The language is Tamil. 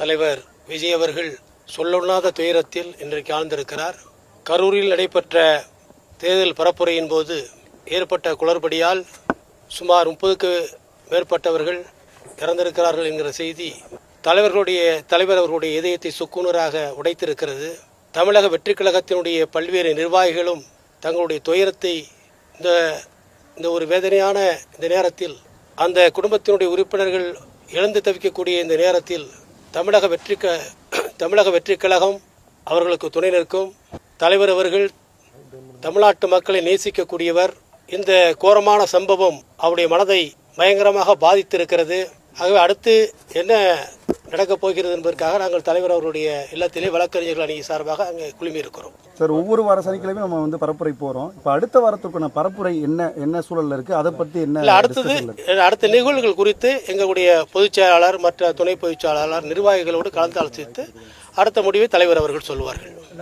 தலைவர் விஜய் அவர்கள் சொல்லொண்ணாத துயரத்தில் இன்றைக்கு ஆழ்ந்திருக்கிறார். கரூரில் நடைபெற்ற தேர்தல் பரப்புரையின் போது ஏற்பட்ட குளறுபடியால் சுமார் முப்பதுக்கு மேற்பட்டவர்கள் இறந்திருக்கிறார்கள் என்கிற செய்தி தலைவர்களுடைய தலைவர் அவர்களுடைய இதயத்தை சுக்குனராக உடைத்திருக்கிறது. தமிழக வெற்றி கழகத்தினுடைய பல்வேறு நிர்வாகிகளும் தங்களுடைய துயரத்தை இந்த இந்த ஒரு வேதனையான இந்த நேரத்தில் அந்த குடும்பத்தினுடைய உறுப்பினர்கள் இழந்து தவிக்கக்கூடிய இந்த நேரத்தில் தமிழக வெற்றி க தமிழக வெற்றி கழகம் அவர்களுக்கு துணை நிற்கும். தலைவர் அவர்கள் தமிழ்நாட்டு மக்களை நேசிக்கக்கூடியவர். இந்த கோரமான சம்பவம் அவருடைய மனதை பயங்கரமாக பாதித்திருக்கிறது. ஆகவே அடுத்து என்ன நடக்கப் போகிறது என்பதற்காக நாங்கள் தலைவர் அவருடைய இல்லத்திலே வழக்கறிஞர்கள் அணி சார்பாக அங்கே குழுமி இருக்கிறோம் சார் ஒவ்வொரு வார சனிக்கிழமையும் நம்ம வந்து பரப்புரை போறோம். இப்போ அடுத்த வாரத்துக்கான பரப்புரை என்ன என்ன சூழல்ல இருக்கு? அதை பத்தி என்ன அடுத்தது? அடுத்த நிகழ்வுகள் குறித்து எங்களுடைய பொதுச் செயலாளர் மற்ற துணை பொதுச் செயலாளர் நிர்வாகிகளோடு கலந்து ஆலோசித்து அடுத்த முடிவை தலைவர் அவர்கள் சொல்லுவார்கள்.